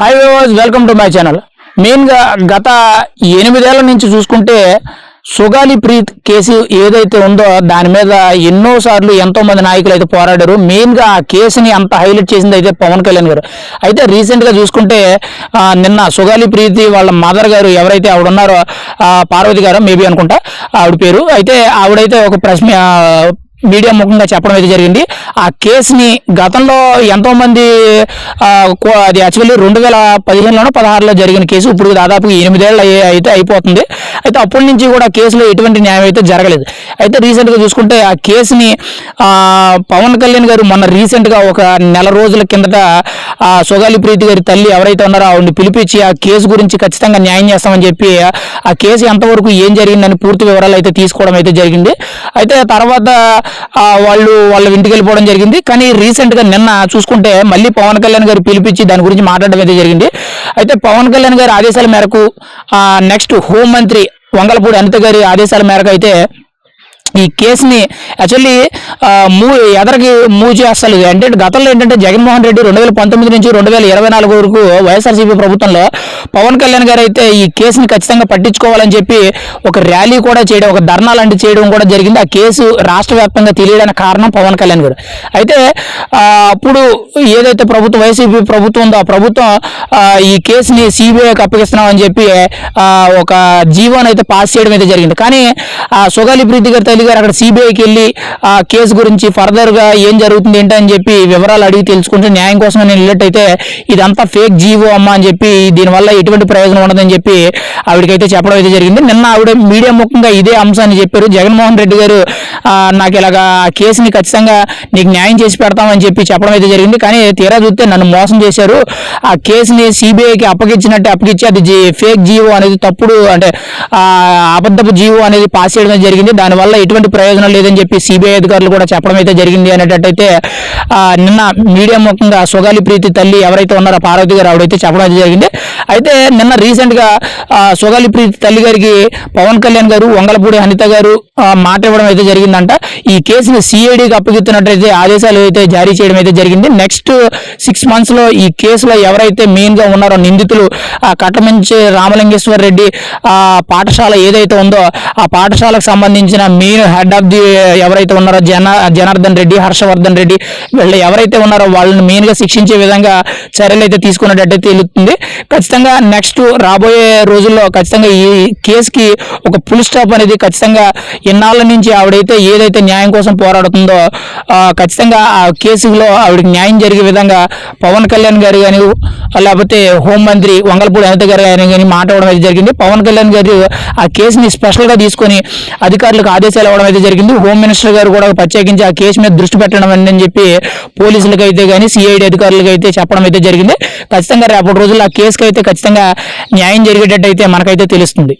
Hi viewers welcome to my channel మెయిన్గా గత ఎనిమిదేళ్ళ నుంచి చూసుకుంటే సుగాలి ప్రీత్ కేసు ఏదైతే ఉందో దాని మీద ఎన్నో సార్లు ఎంతో మంది నాయకులు అయితే పోరాడారు. మెయిన్గా ఆ కేసుని అంత హైలైట్ చేసింది అయితే పవన్ కళ్యాణ్ గారు. అయితే రీసెంట్గా చూసుకుంటే నిన్న సుగాలి ప్రీతి వాళ్ళ మదర్ గారు ఎవరైతే ఆవిడ ఉన్నారో పార్వతి గారు మేబీ అనుకుంటా ఆవిడ పేరు. అయితే ఆవిడైతే ఒక ప్రెస్ మీడియా ముఖంగా చెప్పడం అయితే జరిగింది. ఆ కేసుని గతంలో ఎంతో మంది అది యాక్చువల్లీ రెండు వేల పదిహేనులోనో పదహారులో జరిగిన కేసు ఇప్పుడు దాదాపు ఎనిమిదేళ్ళు అయితే అయిపోతుంది. అయితే అప్పటి నుంచి కూడా కేసులో ఎటువంటి న్యాయం అయితే జరగలేదు. అయితే రీసెంట్గా చూసుకుంటే ఆ కేసుని పవన్ కళ్యాణ్ గారు మొన్న రీసెంట్గా ఒక నెల రోజుల కిందట ఆ సొగాలి ప్రీతి గారి తల్లి ఎవరైతే ఉన్నారో ఆవిడని పిలిపించి ఆ కేసు గురించి ఖచ్చితంగా న్యాయం చేస్తామని చెప్పి ఆ కేసు ఎంతవరకు ఏం జరిగిందని పూర్తి వివరాలు అయితే తీసుకోవడం అయితే జరిగింది. అయితే తర్వాత వాళ్ళు వాళ్ళ ఇంటికి వెళ్ళిపోవడం జరిగింది. కానీ రీసెంట్గా నిన్న చూసుకుంటే మళ్ళీ పవన్ కళ్యాణ్ గారు పిలిపించి దాని గురించి మాట్లాడడం అయితే జరిగింది. అయితే పవన్ కళ్యాణ్ గారి ఆదేశాల మేరకు నెక్స్ట్ హోంమంత్రి వంగలపూడి అనిత గారి ఆదేశాల మేరకు అయితే ఈ కేసుని యాక్చువల్లీ మూ ఎదరికి మూవ్ చేస్తారు అంటే గతంలో ఏంటంటే జగన్మోహన్ రెడ్డి రెండు వేల పంతొమ్మిది నుంచి రెండు వేల ఇరవై నాలుగు వరకు వైఎస్ఆర్సీపీ ప్రభుత్వంలో పవన్ కళ్యాణ్ గారు అయితే ఈ కేసుని ఖచ్చితంగా పట్టించుకోవాలని చెప్పి ఒక ర్యాలీ కూడా చేయడం ఒక ధర్నా లాంటి చేయడం కూడా జరిగింది. ఆ కేసు రాష్ట్ర వ్యాప్తంగా తెలియడానికి కారణం పవన్ కళ్యాణ్ గారు. అయితే అప్పుడు ఏదైతే ప్రభుత్వం వైసీపీ ప్రభుత్వం ఉందో ఆ ప్రభుత్వం ఈ కేసుని సిబిఐకి అప్పగిస్తున్నామని చెప్పి ఒక జీవోని అయితే పాస్ చేయడం అయితే జరిగింది. కానీ ఆ సుగాలి ప్రీతి గారి తల్లి గారు అక్కడ సిబిఐకి వెళ్ళి ఆ కేసు గురించి ఫర్దర్గా ఏం జరుగుతుంది ఏంటని చెప్పి వివరాలు అడిగి తెలుసుకుంటే న్యాయం కోసం నేను వెళ్ళినట్టయితే ఇదంతా ఫేక్ జీవో అమ్మా అని చెప్పి దీనివల్ల ఎటువంటి ప్రయోజనం ఉండదని చెప్పి ఆవిడకైతే చెప్పడం అయితే జరిగింది. నిన్న ఆవిడ మీడియా ముఖంగా ఇదే అంశాన్ని చెప్పారు. జగన్మోహన్ రెడ్డి గారు నాకు ఇలాగా కేసుని ఖచ్చితంగా నీకు న్యాయం చేసి పెడతామని చెప్పి చెప్పడం అయితే జరిగింది. కానీ తీరా చూస్తే నన్ను మోసం చేశారు. ఆ కేసుని సిబిఐకి అప్పగించినట్టు అప్పగించి అది ఫేక్ జీవో అనేది తప్పుడు అంటే అబద్ధపు జీవో అనేది పాస్ చేయడం జరిగింది. దానివల్ల ఎటువంటి ప్రయోజనం లేదని చెప్పి సిబిఐ అధికారులు కూడా చెప్పడం అయితే జరిగింది అనేటట్టయితే నిన్న మీడియా ముఖంగా సుగాలి ప్రీతి తల్లి ఎవరైతే ఉన్నారో పార్వతి గారు ఆవిడైతే చెప్పడం అయితే జరిగింది. అయితే నిన్న రీసెంట్గా సుగాలి ప్రీతి తల్లి గారికి పవన్ కళ్యాణ్ గారు వంగలపూడి అనిత గారు మాట ఇవ్వడం అయితే జరిగింది. జరిగిందంట ఈ కేసుని సిఐడికి అప్పగిస్తున్నట్టయితే ఆదేశాలు అయితే జారీ చేయడం అయితే జరిగింది. నెక్స్ట్ సిక్స్ మంత్స్లో ఈ కేసులో ఎవరైతే మెయిన్గా ఉన్నారో నిందితులు ఆ కట్టమంచి రామలింగేశ్వర రెడ్డి ఆ పాఠశాల ఏదైతే ఉందో ఆ పాఠశాలకు సంబంధించిన మెయిన్ హెడ్ ఆఫ్ ది ఎవరైతే ఉన్నారో జన జనార్దన్ రెడ్డి హర్షవర్ధన్ రెడ్డి వీళ్ళు ఎవరైతే ఉన్నారో వాళ్ళని మెయిన్గా శిక్షించే విధంగా చర్యలు అయితే తీసుకున్నట్టయితే తెలుస్తుంది. ఖచ్చితంగా నెక్స్ట్ రాబోయే రోజుల్లో ఖచ్చితంగా ఈ కేసుకి ఒక ఫుల్ స్టాప్ అనేది ఖచ్చితంగా ఎన్నాళ్ళ నుంచి ఆవిడైతే ఏదైతే న్యాయం కోసం పోరాడుతుందో ఖచ్చితంగా ఆ కేసులో ఆవిడకి న్యాయం జరిగే విధంగా పవన్ కళ్యాణ్ గారు కానీ లేకపోతే హోంమంత్రి వంగలపూడి అనిత గారు కానీ కానీ మాట్లాడడం అయితే జరిగింది. పవన్ కళ్యాణ్ గారు ఆ కేసుని స్పెషల్గా తీసుకొని అధికారులకు ఆదేశాలు ఇవ్వడం అయితే జరిగింది. హోమ్ మినిస్టర్ గారు కూడా ప్రత్యేకించి ఆ కేసు మీద దృష్టి పెట్టడం అని చెప్పి పోలీసులకు అయితే కానీ సిఐడి అధికారులకు అయితే చెప్పడం అయితే జరిగింది. ఖచ్చితంగా రేపటి రోజుల్లో ఆ కేసుకి అయితే ఖచ్చితంగా న్యాయం జరిగేటట్టు అయితే మనకైతే తెలుస్తుంది.